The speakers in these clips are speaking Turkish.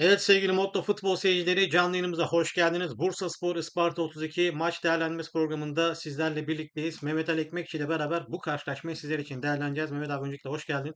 Evet sevgili Motto Futbol seyircileri canlı yayınımıza hoş geldiniz. Bursa Spor Isparta 32 maç değerlendirmesi programında sizlerle birlikteyiz. Mehmet Ali Ekmekçi ile beraber bu karşılaşmayı sizler için değerlendireceğiz. Mehmet abi öncelikle hoş geldin.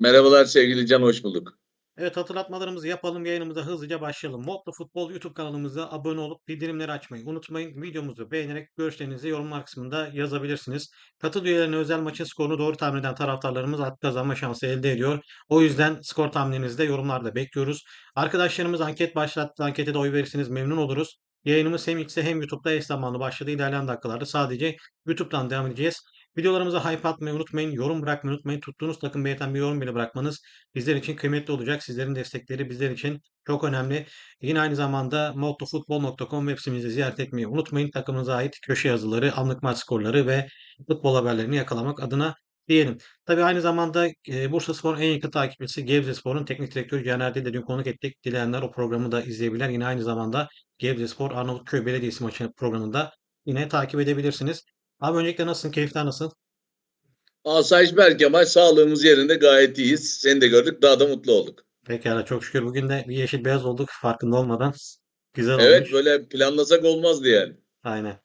Merhabalar sevgili Can, hoş bulduk. Evet hatırlatmalarımızı yapalım yayınımıza hızlıca başlayalım. Motto Futbol YouTube kanalımıza abone olup bildirimleri açmayı unutmayın. Videomuzu beğenerek görüşlerinizi yorumlar kısmında yazabilirsiniz. Katıl üyelerine özel maçın skorunu doğru tahmin eden taraftarlarımız hak kazanma şansı elde ediyor. O yüzden skor tahmininizi de yorumlarda bekliyoruz. Arkadaşlarımız anket başlattı. Ankete de oy verirseniz memnun oluruz. Yayınımız hem X'e hem YouTube'da eş zamanlı başladı. İlerleyen dakikalarda sadece YouTube'dan devam edeceğiz. Videolarımıza hype atmayı unutmayın. Yorum bırakmayı unutmayın. Tuttuğunuz takım beğenen bir yorum bile bırakmanız bizler için kıymetli olacak. Sizlerin destekleri bizler için çok önemli. Yine aynı zamanda mottofutbol.com web sitemizi ziyaret etmeyi unutmayın. Takımınıza ait köşe yazıları, anlık maç skorları ve futbol haberlerini yakalamak adına diyelim. Tabii aynı zamanda e, Bursa Spor'un en yakın takipçisi Gebze Spor'un teknik direktörü Caner de dün konuk ettik. Dileyenler o programı da izleyebilir. Yine aynı zamanda Gebze Spor Arnavutköy Belediyesi maçı programında yine takip edebilirsiniz. Abi öncelikle nasılsın? Keyifler nasıl? Asayiş Berkemal sağlığımız yerinde gayet iyiyiz. Seni de gördük daha da mutlu olduk. Pekala çok şükür bugün de bir yeşil beyaz olduk farkında olmadan. Güzel Evet olmuş. böyle planlasak olmazdı yani. Aynen.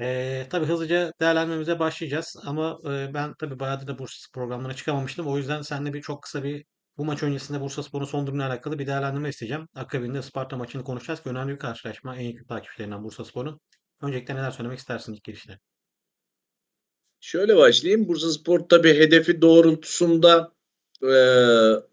Ee, tabii hızlıca değerlendirmemize başlayacağız ama e, ben tabii bayağıdır da Bursa programlarına çıkamamıştım. O yüzden seninle bir çok kısa bir bu maç öncesinde Bursaspor'un son durumuyla alakalı bir değerlendirme isteyeceğim. Akabinde Sparta maçını konuşacağız ki önemli bir karşılaşma. En yakın takipçilerinden Bursaspor'un. Öncelikle neler söylemek istersin ilk girişte? Şöyle başlayayım. Bursaspor tabii hedefi doğrultusunda e,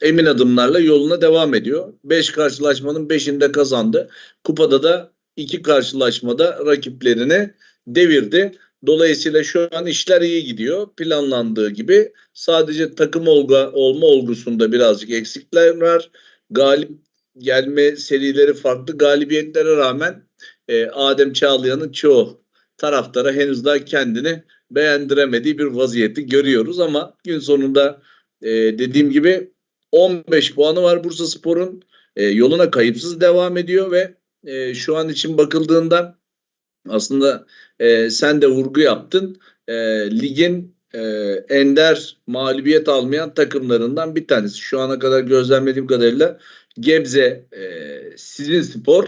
emin adımlarla yoluna devam ediyor. 5 karşılaşmanın 5'inde kazandı. Kupada da 2 karşılaşmada rakiplerini devirdi. Dolayısıyla şu an işler iyi gidiyor. Planlandığı gibi sadece takım olga, olma olgusunda birazcık eksikler var. Galip gelme serileri farklı. Galibiyetlere rağmen e, Adem Çağlayan'ın çoğu taraftara henüz daha kendini beğendiremediği bir vaziyeti görüyoruz ama gün sonunda e, dediğim gibi 15 puanı var Bursa Spor'un. E, yoluna kayıpsız devam ediyor ve e, şu an için bakıldığında aslında e, sen de vurgu yaptın. E, ligin e, ender mağlubiyet almayan takımlarından bir tanesi. Şu ana kadar gözlemlediğim kadarıyla Gebze e, Sizin Spor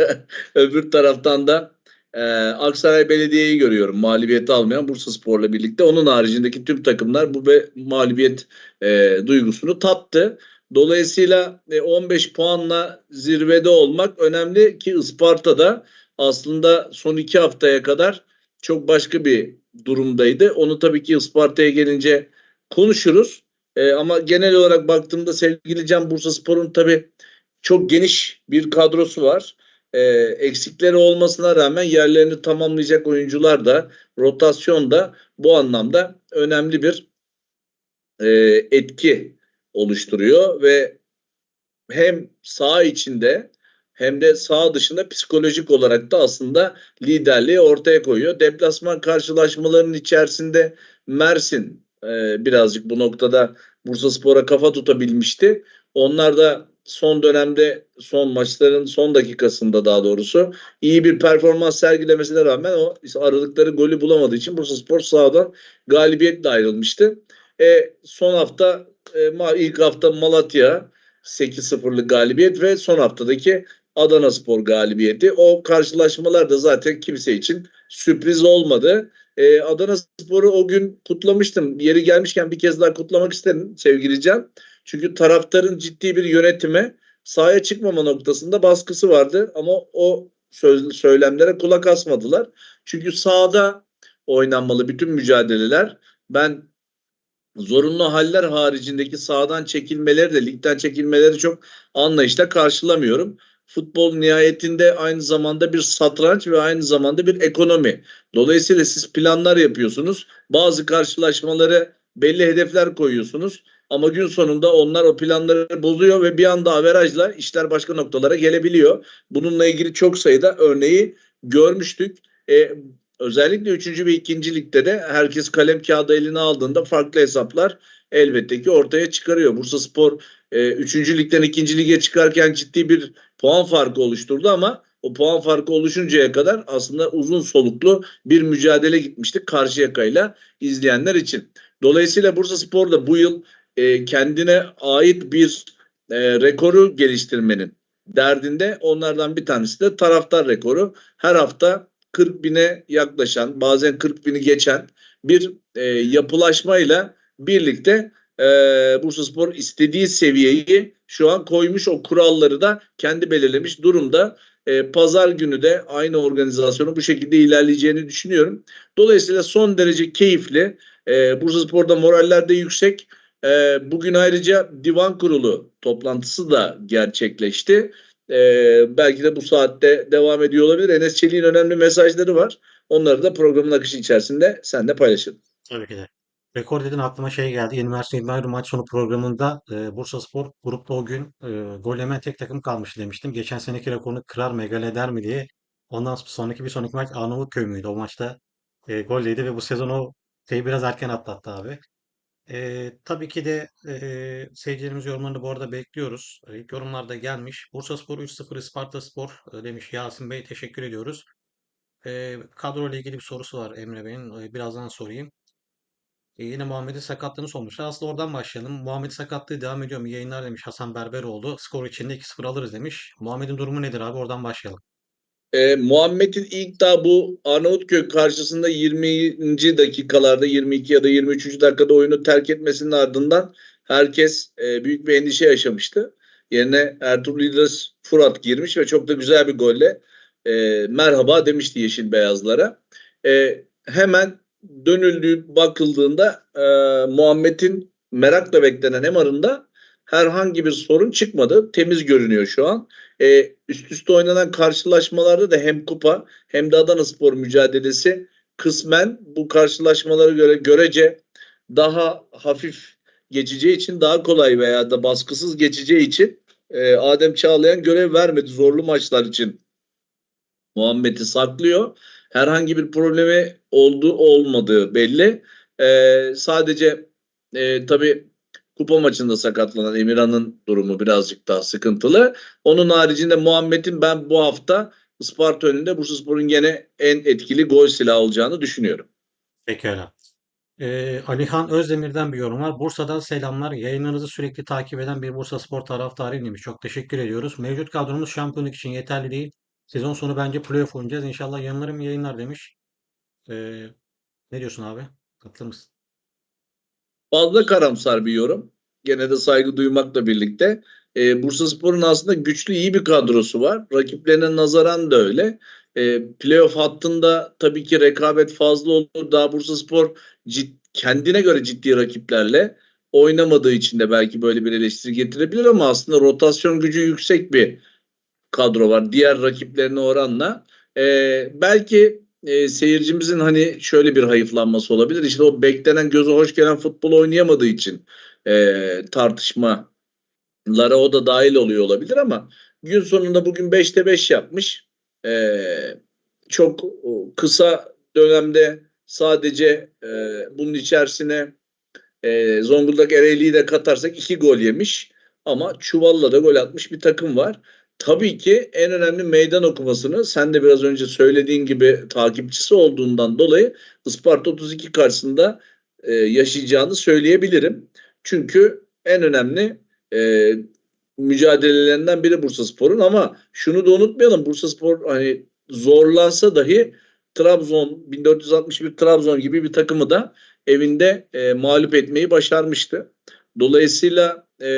öbür taraftan da ee, Aksaray Belediye'yi görüyorum mağlubiyeti almayan Bursa Spor'la birlikte. Onun haricindeki tüm takımlar bu be, mağlubiyet e, duygusunu tattı. Dolayısıyla e, 15 puanla zirvede olmak önemli ki Isparta'da aslında son iki haftaya kadar çok başka bir durumdaydı. Onu tabii ki Isparta'ya gelince konuşuruz. E, ama genel olarak baktığımda sevgili Can Bursa Spor'un tabii çok geniş bir kadrosu var e, eksikleri olmasına rağmen yerlerini tamamlayacak oyuncular da rotasyon da bu anlamda önemli bir e, etki oluşturuyor ve hem sağ içinde hem de sağ dışında psikolojik olarak da aslında liderliği ortaya koyuyor. Deplasman karşılaşmalarının içerisinde Mersin e, birazcık bu noktada Bursa Spor'a kafa tutabilmişti. Onlar da son dönemde son maçların son dakikasında daha doğrusu iyi bir performans sergilemesine rağmen o aradıkları golü bulamadığı için Bursaspor sahadan galibiyetle ayrılmıştı. E, son hafta e, ilk hafta Malatya 8-0'lık galibiyet ve son haftadaki Adana Spor galibiyeti. O karşılaşmalar da zaten kimse için sürpriz olmadı. Ee, Adana Spor'u o gün kutlamıştım. Yeri gelmişken bir kez daha kutlamak isterim sevgili Can. Çünkü taraftarın ciddi bir yönetime sahaya çıkmama noktasında baskısı vardı ama o söz, söylemlere kulak asmadılar. Çünkü sahada oynanmalı bütün mücadeleler. Ben zorunlu haller haricindeki sahadan çekilmeleri de ligden çekilmeleri çok anlayışla karşılamıyorum. Futbol nihayetinde aynı zamanda bir satranç ve aynı zamanda bir ekonomi. Dolayısıyla siz planlar yapıyorsunuz. Bazı karşılaşmaları belli hedefler koyuyorsunuz. Ama gün sonunda onlar o planları bozuyor ve bir anda averajla işler başka noktalara gelebiliyor. Bununla ilgili çok sayıda örneği görmüştük. E, özellikle 3. ve 2. ligde de herkes kalem kağıdı eline aldığında farklı hesaplar elbette ki ortaya çıkarıyor. Bursa Spor 3. E, ligden 2. lige çıkarken ciddi bir puan farkı oluşturdu ama o puan farkı oluşuncaya kadar aslında uzun soluklu bir mücadele gitmiştik Karşıyaka'yla izleyenler için. Dolayısıyla Bursa Spor da bu yıl e, kendine ait bir e, rekoru geliştirmenin derdinde. Onlardan bir tanesi de taraftar rekoru. Her hafta 40 bine yaklaşan bazen 40 bini geçen bir e, yapılaşmayla birlikte e, Bursaspor istediği seviyeyi şu an koymuş o kuralları da kendi belirlemiş durumda. E, Pazar günü de aynı organizasyonu bu şekilde ilerleyeceğini düşünüyorum. Dolayısıyla son derece keyifli. E, Bursaspor'da moraller de yüksek. E, bugün ayrıca divan kurulu toplantısı da gerçekleşti. E, belki de bu saatte devam ediyor olabilir. Enes Çelik'in önemli mesajları var. Onları da programın akışı içerisinde sen de paylaşalım. Tabii ki de. Rekor dedin aklıma şey geldi. Mersin İdman maç sonu programında e, Bursaspor grupta o gün e, gol yemeyen tek takım kalmıştı demiştim. Geçen seneki rekorunu kırar mı egal eder mi diye. Ondan sonraki bir sonraki maç Arnavutköy müydü? O maçta e, gol yedi ve bu sezon o şeyi biraz erken atlattı abi. E, tabii ki de e, seyircilerimiz yorumlarını bu arada bekliyoruz. E, ilk yorumlar da gelmiş. Bursaspor 3-0 Ispartaspor e, demiş Yasin Bey. Teşekkür ediyoruz. E, kadro ile ilgili bir sorusu var Emre Bey'in. E, birazdan sorayım. E, yine Muhammed'in sakatlığını sormuşlar. Aslında oradan başlayalım. Muhammed sakatlığı devam ediyor mu? Yayınlar demiş Hasan Berberoğlu. Skor içinde 2-0 alırız demiş. Muhammed'in durumu nedir abi? Oradan başlayalım. E, Muhammed'in ilk daha bu Arnavutköy karşısında 20. dakikalarda 22 ya da 23. dakikada oyunu terk etmesinin ardından herkes e, büyük bir endişe yaşamıştı. Yerine Ertuğrul İdris Furat girmiş ve çok da güzel bir golle e, merhaba demişti Yeşil Beyazlara. E, hemen dönüldüğü bakıldığında e, Muhammed'in merakla beklenen MR'ında herhangi bir sorun çıkmadı. Temiz görünüyor şu an. E, üst üste oynanan karşılaşmalarda da hem kupa hem de Adana Spor mücadelesi kısmen bu karşılaşmalara göre görece daha hafif geçeceği için daha kolay veya da baskısız geçeceği için e, Adem Çağlayan görev vermedi zorlu maçlar için. Muhammed'i saklıyor. Herhangi bir problemi oldu olmadığı belli. E, sadece e, tabii kupa maçında sakatlanan Emirhan'ın durumu birazcık daha sıkıntılı. Onun haricinde Muhammed'in ben bu hafta Isparta önünde Bursaspor'un gene en etkili gol silahı olacağını düşünüyorum. Pekala. E, Alihan Özdemir'den bir yorum var. Bursa'dan selamlar. Yayınlarınızı sürekli takip eden bir Bursaspor taraftarıyım demiş. Çok teşekkür ediyoruz. Mevcut kadromuz şampiyonluk için yeterli değil. Sezon sonu bence playoff oynayacağız. İnşallah yanılırım yayınlar demiş. E, ne diyorsun abi? Katılır mısın? Fazla karamsar bir yorum. Gene de saygı duymakla birlikte. E, Bursaspor'un aslında güçlü iyi bir kadrosu var. Rakiplerine nazaran da öyle. E, playoff hattında tabii ki rekabet fazla olur. Daha Bursaspor cid, kendine göre ciddi rakiplerle oynamadığı için de belki böyle bir eleştiri getirebilir ama aslında rotasyon gücü yüksek bir kadro var. Diğer rakiplerine oranla. E, belki e, seyircimizin hani şöyle bir hayıflanması olabilir. İşte o beklenen göze hoş gelen futbol oynayamadığı için e, tartışmalara o da dahil oluyor olabilir ama gün sonunda bugün 5'te 5 yapmış. E, çok kısa dönemde sadece e, bunun içerisine e, Zonguldak Ereğli'yi de katarsak 2 gol yemiş ama Çuval'la da gol atmış bir takım var. Tabii ki en önemli meydan okumasını sen de biraz önce söylediğin gibi takipçisi olduğundan dolayı Isparta 32 karşısında e, yaşayacağını söyleyebilirim. Çünkü en önemli e, mücadelelerinden biri Bursaspor'un ama şunu da unutmayalım Bursaspor hani zorlansa dahi Trabzon 1461 Trabzon gibi bir takımı da evinde e, mağlup etmeyi başarmıştı. Dolayısıyla e,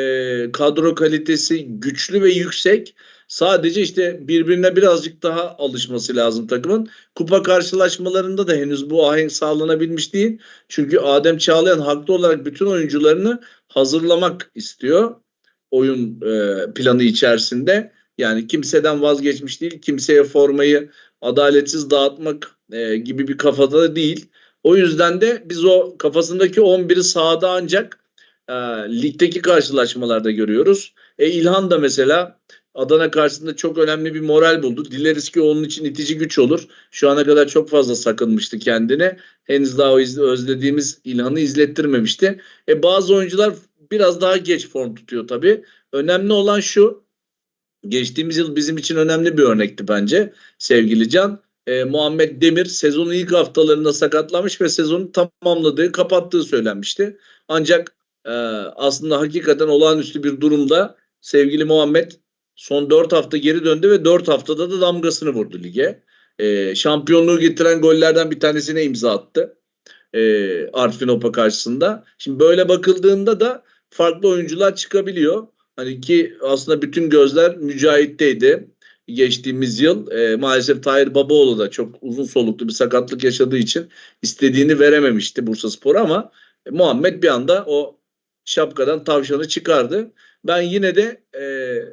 kadro kalitesi güçlü ve yüksek. Sadece işte birbirine birazcık daha alışması lazım takımın. Kupa karşılaşmalarında da henüz bu ahenk sağlanabilmiş değil. Çünkü Adem Çağlayan haklı olarak bütün oyuncularını hazırlamak istiyor oyun e, planı içerisinde. Yani kimseden vazgeçmiş değil, kimseye formayı adaletsiz dağıtmak e, gibi bir kafada değil. O yüzden de biz o kafasındaki 11'i sahada ancak e, ligdeki karşılaşmalarda görüyoruz. E, İlhan da mesela Adana karşısında çok önemli bir moral buldu. Dileriz ki onun için itici güç olur. Şu ana kadar çok fazla sakınmıştı kendine. Henüz daha o iz- özlediğimiz İlhan'ı izlettirmemişti. E, bazı oyuncular biraz daha geç form tutuyor tabii. Önemli olan şu. Geçtiğimiz yıl bizim için önemli bir örnekti bence sevgili Can. E, Muhammed Demir sezonun ilk haftalarında sakatlanmış ve sezonu tamamladığı, kapattığı söylenmişti. Ancak e, aslında hakikaten olağanüstü bir durumda sevgili Muhammed son 4 hafta geri döndü ve 4 haftada da damgasını vurdu lige. Ee, şampiyonluğu getiren gollerden bir tanesine imza attı. Ee, Artvin Opa karşısında. Şimdi böyle bakıldığında da farklı oyuncular çıkabiliyor. Hani ki aslında bütün gözler Mücahit'teydi geçtiğimiz yıl. Ee, maalesef Tahir Babaoğlu da çok uzun soluklu bir sakatlık yaşadığı için istediğini verememişti Bursaspor ama e, Muhammed bir anda o şapkadan tavşanı çıkardı. Ben yine de e,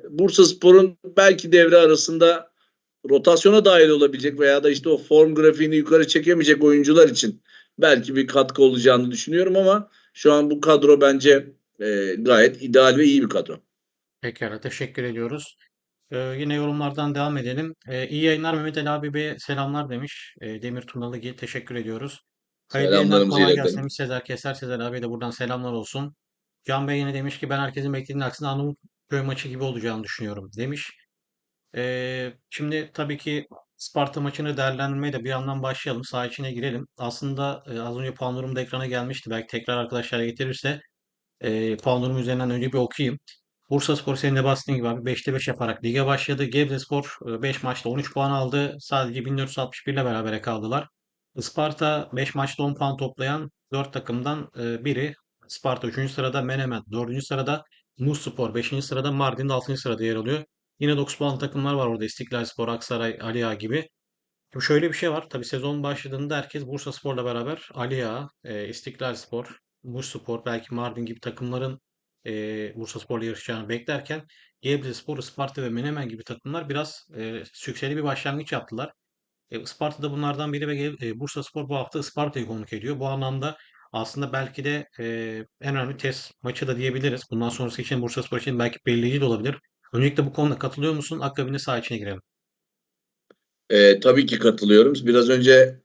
Bursaspor'un belki devre arasında rotasyona dahil olabilecek veya da işte o form grafiğini yukarı çekemeyecek oyuncular için belki bir katkı olacağını düşünüyorum ama şu an bu kadro bence e, gayet ideal ve iyi bir kadro. Pekala teşekkür ediyoruz. Ee, yine yorumlardan devam edelim. Ee, iyi yayınlar Mehmet Ali abi Bey'e selamlar demiş. Ee, Demir Tunalıgil teşekkür ediyoruz. Hayırlı yayınlar kolay gelsin Sezer Keser. Sezer abiye de buradan selamlar olsun. Can Bey yine demiş ki ben herkesin beklediğinin aksine Arnavutköy maçı gibi olacağını düşünüyorum demiş. Ee, şimdi tabii ki Sparta maçını değerlendirmeye de bir yandan başlayalım. Saha içine girelim. Aslında e, az önce puan durumu da ekrana gelmişti. Belki tekrar arkadaşlar getirirse e, puan durumu üzerinden önce bir okuyayım. Bursaspor senin de bahsettiğin gibi abi 5'te 5 yaparak lige başladı. Gebzespor 5 maçta 13 puan aldı. Sadece 1461 ile berabere kaldılar. Isparta 5 maçta 10 puan toplayan 4 takımdan e, biri. Sparta 3. sırada, Menemen 4. sırada, Muğspor 5. sırada, Mardin de 6. sırada yer alıyor. Yine 9 puan takımlar var orada. İstiklal Spor, Aksaray, Ali Ağa gibi. Şimdi şöyle bir şey var. Tabii sezon başladığında herkes Bursaspor'la beraber Ali Ağa, e, İstiklal Spor, Muğspor, belki Mardin gibi takımların e, Bursaspor'la yarışacağını beklerken Gebzespor, Isparta ve Menemen gibi takımlar biraz e, sükseli bir başlangıç yaptılar. E, Isparta da bunlardan biri ve e, Bursaspor bu hafta Isparta'yı konuk ediyor. Bu anlamda aslında belki de e, en önemli test maçı da diyebiliriz. Bundan sonrası için Bursaspor için belki belirleyici de olabilir. Öncelikle bu konuda katılıyor musun? Akabinde saha içine girelim. E, tabii ki katılıyorum. Biraz önce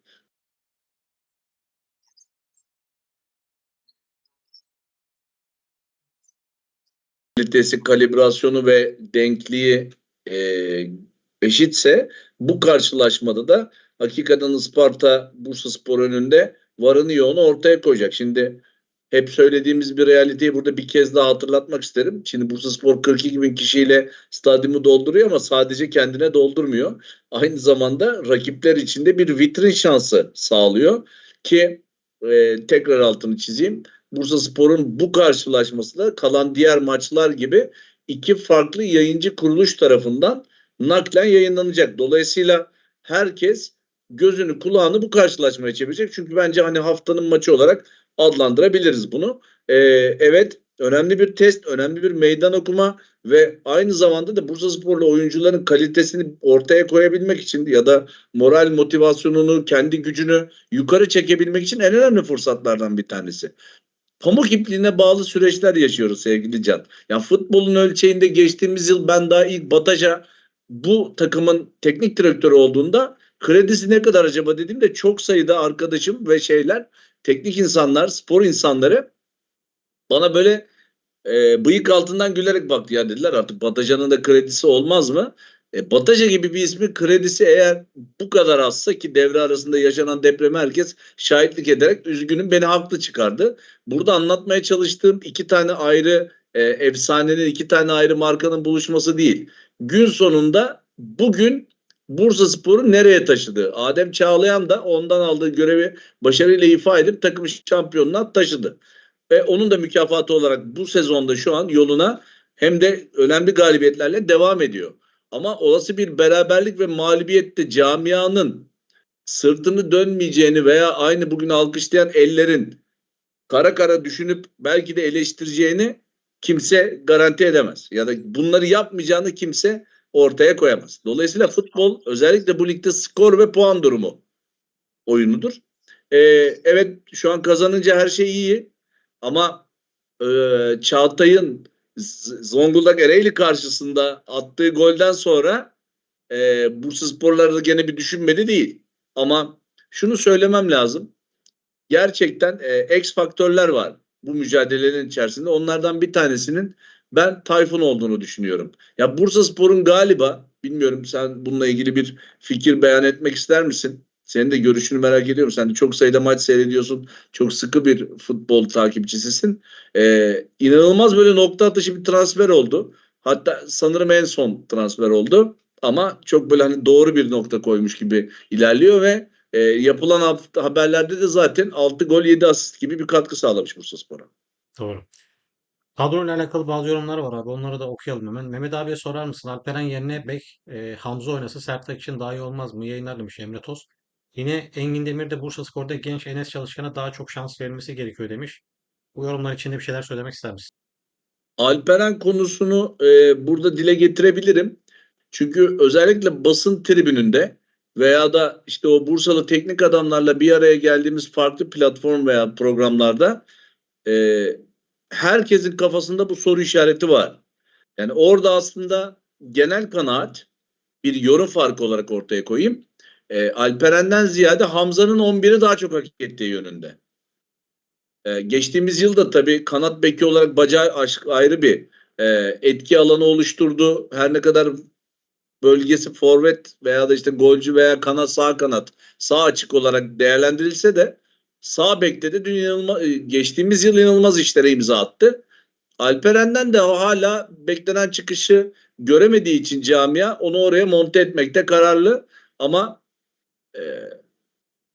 kalitesi, kalibrasyonu ve denkliği e, eşitse bu karşılaşmada da hakikaten Isparta Bursaspor önünde varını yoğunu ortaya koyacak. Şimdi hep söylediğimiz bir realiteyi burada bir kez daha hatırlatmak isterim. Şimdi Bursaspor 42 bin kişiyle stadyumu dolduruyor ama sadece kendine doldurmuyor. Aynı zamanda rakipler için de bir vitrin şansı sağlıyor ki e, tekrar altını çizeyim. Bursaspor'un bu karşılaşması da kalan diğer maçlar gibi iki farklı yayıncı kuruluş tarafından naklen yayınlanacak. Dolayısıyla herkes gözünü kulağını bu karşılaşmaya çevirecek. Çünkü bence hani haftanın maçı olarak adlandırabiliriz bunu. Ee, evet önemli bir test, önemli bir meydan okuma ve aynı zamanda da Bursasporlu oyuncuların kalitesini ortaya koyabilmek için ya da moral motivasyonunu, kendi gücünü yukarı çekebilmek için en önemli fırsatlardan bir tanesi pamuk ipliğine bağlı süreçler yaşıyoruz sevgili Can. Ya futbolun ölçeğinde geçtiğimiz yıl ben daha ilk Bataja bu takımın teknik direktörü olduğunda kredisi ne kadar acaba dediğimde çok sayıda arkadaşım ve şeyler teknik insanlar, spor insanları bana böyle e, bıyık altından gülerek baktı ya dediler artık Bataja'nın da kredisi olmaz mı? E, Bataja gibi bir ismin kredisi eğer bu kadar azsa ki devre arasında yaşanan depreme herkes şahitlik ederek üzgünüm beni haklı çıkardı. Burada anlatmaya çalıştığım iki tane ayrı e, efsanenin iki tane ayrı markanın buluşması değil. Gün sonunda bugün Bursa Spor'u nereye taşıdı? Adem Çağlayan da ondan aldığı görevi başarıyla ifa edip takımı şampiyonluğa taşıdı. Ve onun da mükafatı olarak bu sezonda şu an yoluna hem de önemli galibiyetlerle devam ediyor. Ama olası bir beraberlik ve mağlubiyette camianın sırtını dönmeyeceğini veya aynı bugün alkışlayan ellerin kara kara düşünüp belki de eleştireceğini kimse garanti edemez. Ya da bunları yapmayacağını kimse ortaya koyamaz. Dolayısıyla futbol özellikle bu ligde skor ve puan durumu oyunudur. Ee, evet şu an kazanınca her şey iyi ama e, Çağatay'ın Zonguldak Ereğli karşısında attığı golden sonra e, Bursa Sporları gene bir düşünmedi değil. Ama şunu söylemem lazım. Gerçekten e, X faktörler var bu mücadelelerin içerisinde. Onlardan bir tanesinin ben Tayfun olduğunu düşünüyorum. Ya Bursa Spor'un galiba bilmiyorum sen bununla ilgili bir fikir beyan etmek ister misin? Senin de görüşünü merak ediyorum. Sen de çok sayıda maç seyrediyorsun. Çok sıkı bir futbol takipçisisin. Ee, inanılmaz böyle nokta atışı bir transfer oldu. Hatta sanırım en son transfer oldu. Ama çok böyle hani doğru bir nokta koymuş gibi ilerliyor ve e, yapılan haberlerde de zaten 6 gol 7 asist gibi bir katkı sağlamış Bursaspor'a. Doğru. Kadroyla alakalı bazı yorumlar var abi. Onları da okuyalım hemen. Mehmet abiye sorar mısın? Alperen yerine bek e, Hamza oynasa Sertaç için daha iyi olmaz mı? Yayınlar demiş Emre Toz. Yine Engin Demir de Bursaspor'da genç Enes Çalışkan'a daha çok şans verilmesi gerekiyor demiş. Bu yorumlar içinde bir şeyler söylemek ister misin? Alperen konusunu e, burada dile getirebilirim. Çünkü özellikle basın tribününde veya da işte o Bursalı teknik adamlarla bir araya geldiğimiz farklı platform veya programlarda e, herkesin kafasında bu soru işareti var. Yani orada aslında genel kanaat bir yorum farkı olarak ortaya koyayım. E, Alperen'den ziyade Hamza'nın 11'i daha çok hak ettiği yönünde. E, geçtiğimiz yılda tabii kanat beki olarak bacağı aşk ayrı bir e, etki alanı oluşturdu. Her ne kadar bölgesi forvet veya da işte golcü veya kanat sağ kanat sağ açık olarak değerlendirilse de sağ bekte de dün inanılma- e, geçtiğimiz yıl inanılmaz işlere imza attı. Alperen'den de o hala beklenen çıkışı göremediği için camia onu oraya monte etmekte kararlı ama e,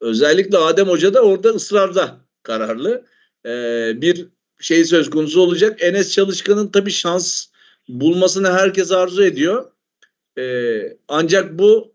özellikle Adem Hoca da orada ısrarda kararlı. E, bir şey söz konusu olacak. Enes Çalışkan'ın tabii şans bulmasını herkes arzu ediyor. E, ancak bu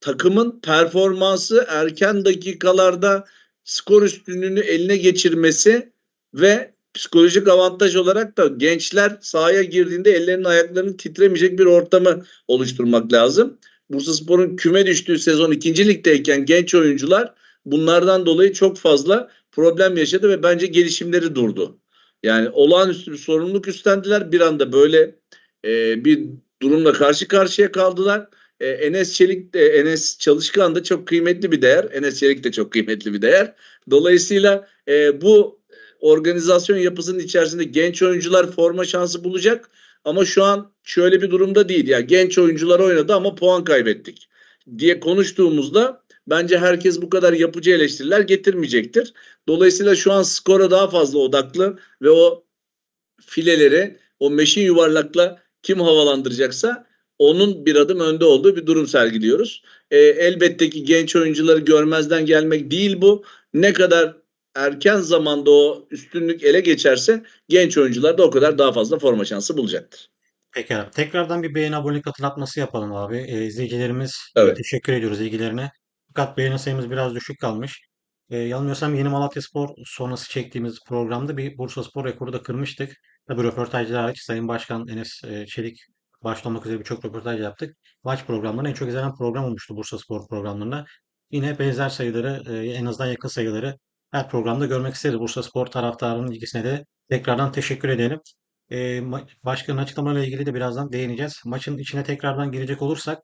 takımın performansı erken dakikalarda skor üstünlüğünü eline geçirmesi ve psikolojik avantaj olarak da gençler sahaya girdiğinde ellerinin ayaklarının titremeyecek bir ortamı oluşturmak lazım. Bursaspor'un küme düştüğü sezon ikinci ligdeyken genç oyuncular bunlardan dolayı çok fazla problem yaşadı ve bence gelişimleri durdu. Yani olağanüstü bir sorumluluk üstlendiler. Bir anda böyle e, bir durumla karşı karşıya kaldılar. E, Enes Çelik de Enes Çalışkan da çok kıymetli bir değer. Enes Çelik de çok kıymetli bir değer. Dolayısıyla e, bu organizasyon yapısının içerisinde genç oyuncular forma şansı bulacak. Ama şu an şöyle bir durumda değil. Ya genç oyuncular oynadı ama puan kaybettik diye konuştuğumuzda bence herkes bu kadar yapıcı eleştiriler getirmeyecektir. Dolayısıyla şu an skora daha fazla odaklı ve o fileleri o meşin yuvarlakla kim havalandıracaksa onun bir adım önde olduğu bir durum sergiliyoruz. E, elbette ki genç oyuncuları görmezden gelmek değil bu. Ne kadar erken zamanda o üstünlük ele geçerse genç oyuncular da o kadar daha fazla forma şansı bulacaktır. Peki abi. Tekrardan bir beğeni abonelik hatırlatması yapalım abi. E, izleyicilerimiz Evet. teşekkür ediyoruz ilgilerine. Fakat beğeni sayımız biraz düşük kalmış. E, yanılmıyorsam Yeni Malatyaspor sonrası çektiğimiz programda bir Bursaspor rekoru da kırmıştık. Tabii röportajlar hariç Sayın Başkan Enes e, Çelik başta olmak üzere birçok röportaj yaptık. Maç programlarında en çok izlenen program olmuştu Bursaspor programlarında. Yine benzer sayıları e, en azından yakın sayıları her programda görmek isteriz. Bursaspor taraftarının ilgisine de tekrardan teşekkür edelim. E, başkanın açıklamalarıyla ilgili de birazdan değineceğiz. Maçın içine tekrardan girecek olursak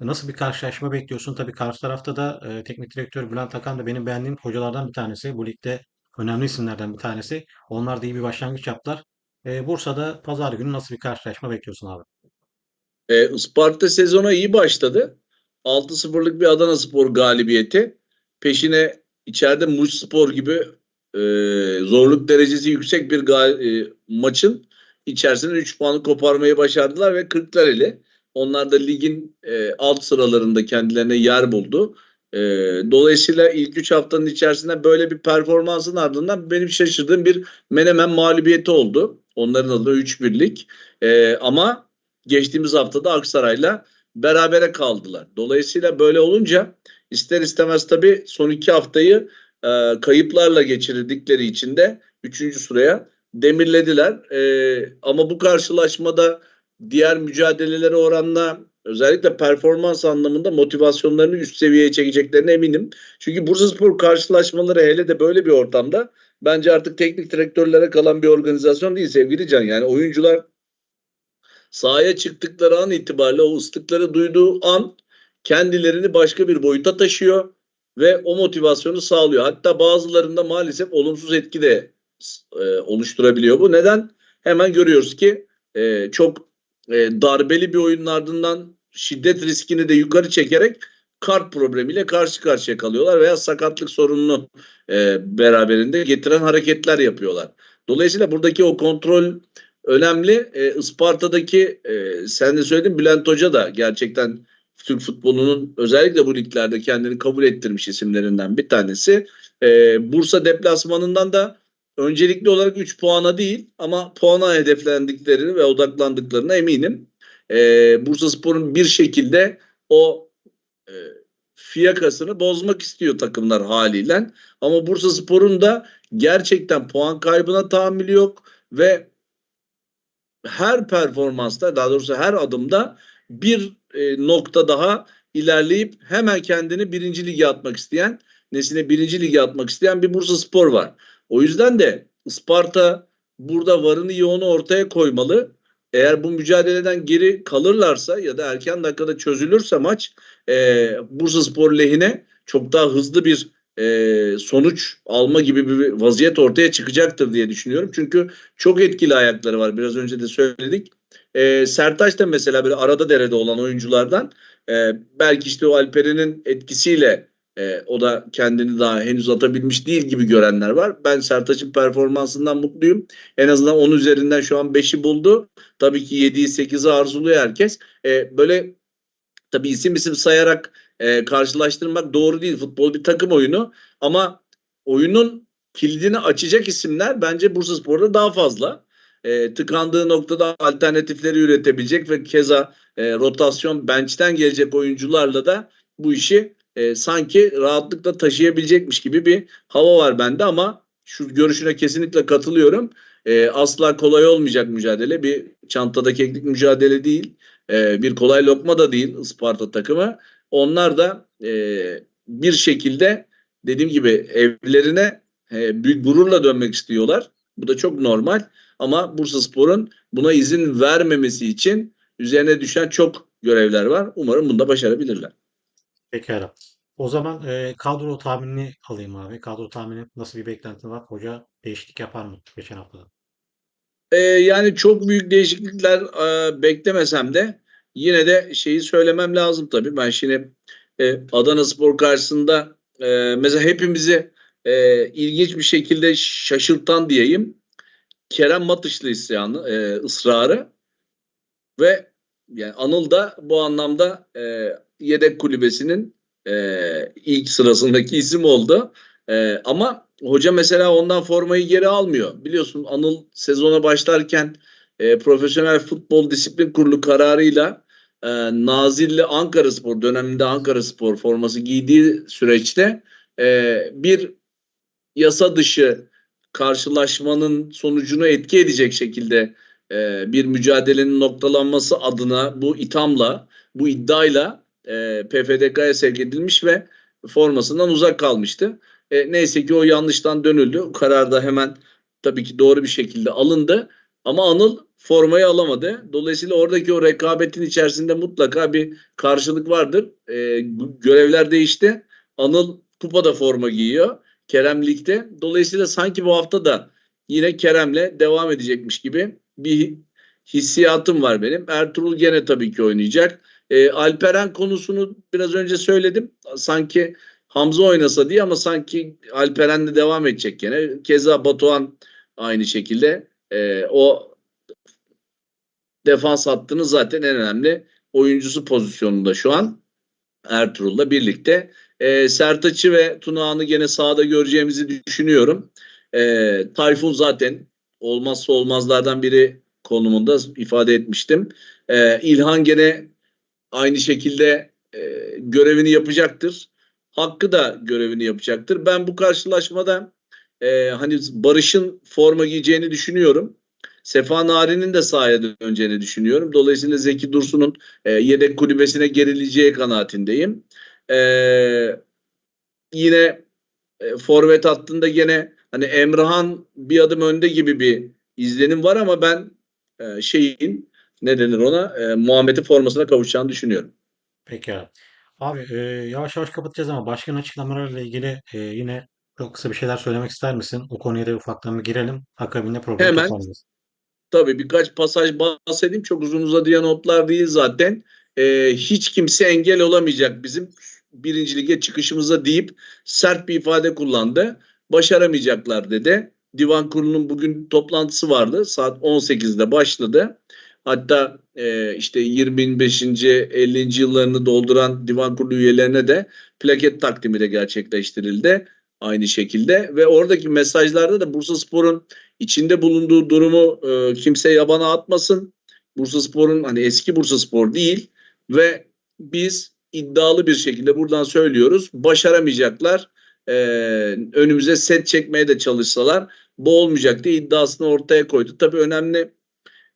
nasıl bir karşılaşma bekliyorsun? Tabii karşı tarafta da e, teknik direktör Bülent Akan da benim beğendiğim hocalardan bir tanesi. Bu ligde önemli isimlerden bir tanesi. Onlar da iyi bir başlangıç yaptılar. E, Bursa'da pazar günü nasıl bir karşılaşma bekliyorsun abi? E, Isparta sezona iyi başladı. 6-0'lık bir Adana Spor galibiyeti. Peşine içeride Muş Spor gibi e, zorluk derecesi yüksek bir e, maçın içerisinde 3 puanı koparmayı başardılar ve Kırklareli. Onlar da ligin e, alt sıralarında kendilerine yer buldu. E, dolayısıyla ilk 3 haftanın içerisinde böyle bir performansın ardından benim şaşırdığım bir Menemen mağlubiyeti oldu. Onların adı 3-1'lik. E, ama geçtiğimiz haftada Aksaray'la berabere kaldılar. Dolayısıyla böyle olunca ister istemez tabii son iki haftayı e, kayıplarla geçirdikleri için de 3. sıraya demirlediler. E, ama bu karşılaşmada diğer mücadelelere oranla özellikle performans anlamında motivasyonlarını üst seviyeye çekeceklerine eminim. Çünkü Bursaspor karşılaşmaları hele de böyle bir ortamda bence artık teknik direktörlere kalan bir organizasyon değil sevgili Can. Yani oyuncular sahaya çıktıkları an itibariyle o ıslıkları duyduğu an kendilerini başka bir boyuta taşıyor ve o motivasyonu sağlıyor. Hatta bazılarında maalesef olumsuz etki de e, oluşturabiliyor bu. Neden? Hemen görüyoruz ki e, çok e, darbeli bir oyunun ardından şiddet riskini de yukarı çekerek kart problemiyle karşı karşıya kalıyorlar veya sakatlık sorununu e, beraberinde getiren hareketler yapıyorlar. Dolayısıyla buradaki o kontrol önemli. E, Isparta'daki e, sen de söyledin Bülent Hoca da gerçekten Türk futbolunun özellikle bu liglerde kendini kabul ettirmiş isimlerinden bir tanesi. E, Bursa deplasmanından da öncelikli olarak 3 puana değil ama puana hedeflendiklerini ve odaklandıklarına eminim. E, Bursa Spor'un bir şekilde o e, fiyakasını bozmak istiyor takımlar haliyle. Ama Bursa Spor'un da gerçekten puan kaybına tahammülü yok ve her performansta daha doğrusu her adımda bir e, nokta daha ilerleyip hemen kendini birinci lige atmak isteyen nesine birinci lige atmak isteyen bir Bursa Spor var. O yüzden de Isparta burada varını yoğunu ortaya koymalı. Eğer bu mücadeleden geri kalırlarsa ya da erken dakikada çözülürse maç e, Bursa Spor lehine çok daha hızlı bir e, sonuç alma gibi bir vaziyet ortaya çıkacaktır diye düşünüyorum. Çünkü çok etkili ayakları var. Biraz önce de söyledik. E, Sertaç da mesela böyle arada derede olan oyunculardan e, belki işte o Alperen'in etkisiyle e, o da kendini daha henüz atabilmiş değil gibi görenler var. Ben Sertaç'ın performansından mutluyum. En azından 10 üzerinden şu an 5'i buldu. Tabii ki 7'yi 8'i arzuluyor herkes. E, böyle tabii isim isim sayarak e, karşılaştırmak doğru değil. Futbol bir takım oyunu ama oyunun kilidini açacak isimler bence Bursaspor'da daha fazla. E, tıkandığı noktada alternatifleri üretebilecek ve keza e, rotasyon bench'ten gelecek oyuncularla da bu işi e, sanki rahatlıkla taşıyabilecekmiş gibi bir hava var bende ama şu görüşüne kesinlikle katılıyorum. E, asla kolay olmayacak mücadele. Bir çantada keklik mücadele değil. E, bir kolay lokma da değil Isparta takımı. Onlar da e, bir şekilde dediğim gibi evlerine e, büyük gururla dönmek istiyorlar. Bu da çok normal. Ama Bursaspor'un buna izin vermemesi için üzerine düşen çok görevler var. Umarım bunda başarabilirler. Pekala. O zaman e, kadro tahminini alayım abi. Kadro tahmini nasıl bir beklentin var? Hoca değişiklik yapar mı geçen haftada? Ee, yani çok büyük değişiklikler e, beklemesem de yine de şeyi söylemem lazım tabii. Ben şimdi e, Adana Spor karşısında e, mesela hepimizi e, ilginç bir şekilde şaşırtan diyeyim Kerem Matışlı isyanı, e, ısrarı ve yani Anıl da bu anlamda e, yedek kulübesinin e, ilk sırasındaki isim oldu. E, ama hoca mesela ondan formayı geri almıyor. Biliyorsun Anıl sezona başlarken e, Profesyonel Futbol Disiplin Kurulu kararıyla e, Nazilli Ankara Spor döneminde Ankara Spor forması giydiği süreçte e, bir yasa dışı karşılaşmanın sonucunu etki edecek şekilde e, bir mücadelenin noktalanması adına bu ithamla, bu iddiayla e, PFDK'ya sevk edilmiş ve formasından uzak kalmıştı. E, neyse ki o yanlıştan dönüldü. Karar da hemen tabii ki doğru bir şekilde alındı. Ama Anıl formayı alamadı. Dolayısıyla oradaki o rekabetin içerisinde mutlaka bir karşılık vardır. E, görevler değişti. Anıl kupada forma giyiyor. Kerem ligde. Dolayısıyla sanki bu hafta da yine Kerem'le devam edecekmiş gibi bir hissiyatım var benim. Ertuğrul gene tabii ki oynayacak. E, Alperen konusunu biraz önce söyledim. Sanki Hamza oynasa diye ama sanki Alperen de devam edecek gene. Keza Batuhan aynı şekilde. E, o defans hattının zaten en önemli oyuncusu pozisyonunda şu an. Ertuğrul'la birlikte. E, Sertaç'ı ve Tunağan'ı gene sahada göreceğimizi düşünüyorum. E, Tayfun zaten olmazsa olmazlardan biri konumunda ifade etmiştim. E, İlhan gene aynı şekilde e, görevini yapacaktır. Hakkı da görevini yapacaktır. Ben bu karşılaşmada e, hani Barış'ın forma giyeceğini düşünüyorum. Sefa Nari'nin de sahaya döneceğini düşünüyorum. Dolayısıyla Zeki Dursun'un e, yedek kulübesine gerileceği kanaatindeyim. E, yine e, forvet hattında gene hani Emrahan bir adım önde gibi bir izlenim var ama ben e, şeyin ne denir ona e, Muhammed'in formasına kavuşacağını düşünüyorum. Pekala. Abi e, yavaş yavaş kapatacağız ama başkan açıklamalarıyla ilgili e, yine çok kısa bir şeyler söylemek ister misin? O konuya da ufaktan bir girelim. Akabinde programı Hemen. toparlarız. Tabii birkaç pasaj bahsedeyim. Çok uzun uzadıya notlar değil zaten. Ee, hiç kimse engel olamayacak bizim birinci lige çıkışımıza deyip sert bir ifade kullandı. Başaramayacaklar dedi. divan kurulunun bugün toplantısı vardı. Saat 18'de başladı. Hatta e, işte 25. 50. yıllarını dolduran divan kurulu üyelerine de plaket takdimi de gerçekleştirildi. Aynı şekilde ve oradaki mesajlarda da Bursaspor'un içinde bulunduğu durumu e, kimse yabana atmasın. Bursaspor'un hani eski Bursaspor değil ve biz iddialı bir şekilde buradan söylüyoruz. Başaramayacaklar. E, önümüze set çekmeye de çalışsalar bu olmayacak diye iddiasını ortaya koydu. Tabii önemli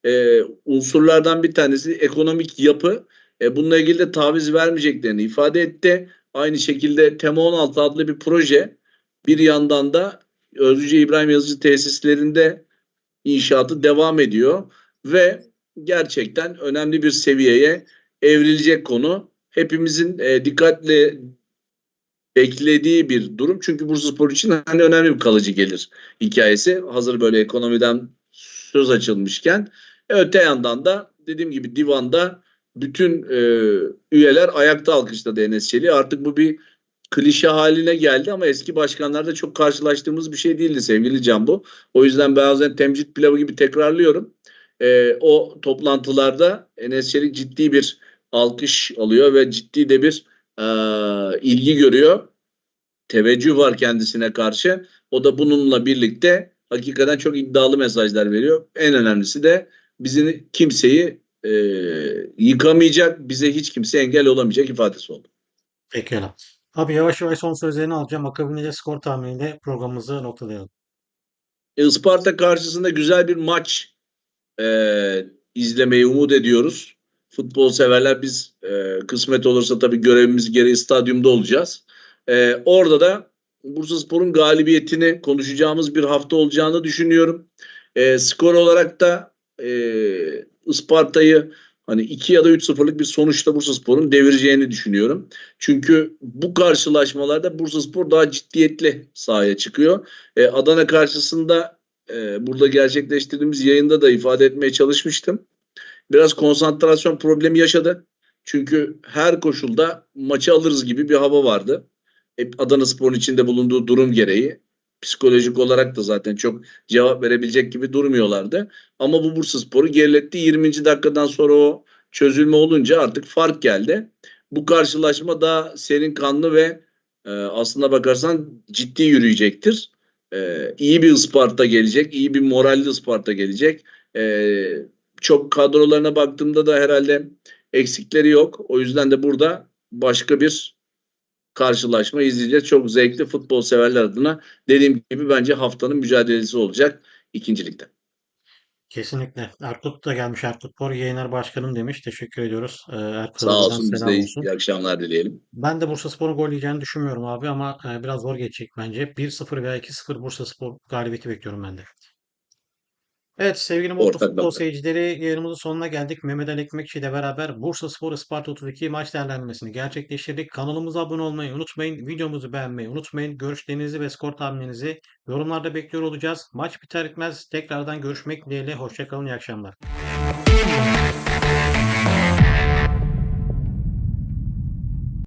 e, unsurlardan bir tanesi ekonomik yapı. E, bununla ilgili de taviz vermeyeceklerini ifade etti. Aynı şekilde Tema 16 adlı bir proje bir yandan da Özgürce İbrahim Yazıcı tesislerinde inşaatı devam ediyor ve gerçekten önemli bir seviyeye evrilecek konu. Hepimizin e, dikkatle beklediği bir durum. Çünkü Bursaspor için hani önemli bir kalıcı gelir hikayesi. Hazır böyle ekonomiden söz açılmışken. E, öte yandan da dediğim gibi divanda bütün e, üyeler ayakta alkışladı Enes Çelik'i. Artık bu bir klişe haline geldi ama eski başkanlarda çok karşılaştığımız bir şey değildi sevgili Can bu. O yüzden bazen temcit pilavı gibi tekrarlıyorum. E, o toplantılarda Enes Çelik ciddi bir alkış alıyor ve ciddi de bir e, ilgi görüyor. Teveccüh var kendisine karşı. O da bununla birlikte hakikaten çok iddialı mesajlar veriyor. En önemlisi de bizi kimseyi e, yıkamayacak, bize hiç kimse engel olamayacak ifadesi oldu. Pekala. Abi yavaş yavaş son sözlerini alacağım. Akabinde de skor tahminiyle programımızı noktalayalım. E, Isparta karşısında güzel bir maç e, izlemeyi umut ediyoruz. Futbol severler biz e, kısmet olursa tabii görevimiz gereği stadyumda olacağız. E, orada da Bursaspor'un galibiyetini konuşacağımız bir hafta olacağını düşünüyorum. E, skor olarak da e, Isparta'yı hani 2 ya da 3-0'lık bir sonuçta Bursaspor'un devireceğini düşünüyorum. Çünkü bu karşılaşmalarda Bursaspor daha ciddiyetli sahaya çıkıyor. E, Adana karşısında e, burada gerçekleştirdiğimiz yayında da ifade etmeye çalışmıştım. Biraz konsantrasyon problemi yaşadı. Çünkü her koşulda maçı alırız gibi bir hava vardı. E, Adana Spor'un içinde bulunduğu durum gereği psikolojik olarak da zaten çok cevap verebilecek gibi durmuyorlardı. Ama bu Bursaspor'u geriletti. 20. dakikadan sonra o çözülme olunca artık fark geldi. Bu karşılaşma daha serin kanlı ve e, aslına bakarsan ciddi yürüyecektir. E, iyi bir Isparta gelecek. iyi bir moralli Isparta gelecek. E, çok kadrolarına baktığımda da herhalde eksikleri yok. O yüzden de burada başka bir karşılaşma izleyeceğiz. Çok zevkli futbol severler adına dediğim gibi bence haftanın mücadelesi olacak ikincilikte. Kesinlikle. Erkut da gelmiş. Erkut Bor yayınlar başkanım demiş. Teşekkür ediyoruz. Ee, Erkut'a Sağ olsun biz de olsun. iyi akşamlar dileyelim. Ben de Bursaspor'un gol yiyeceğini düşünmüyorum abi ama e, biraz zor geçecek bence. 1-0 veya 2-0 Bursaspor galibiyeti bekliyorum ben de. Evet sevgili Ortak Futbol seyircileri yayınımızın sonuna geldik. Mehmet Ali Ekmekçi ile beraber Bursaspor Isparta 32 maç değerlendirmesini gerçekleştirdik. Kanalımıza abone olmayı unutmayın. Videomuzu beğenmeyi unutmayın. Görüşlerinizi ve skor tahminlerinizi yorumlarda bekliyor olacağız. Maç biter bitmez tekrardan görüşmek dileğiyle. Hoşçakalın. iyi akşamlar.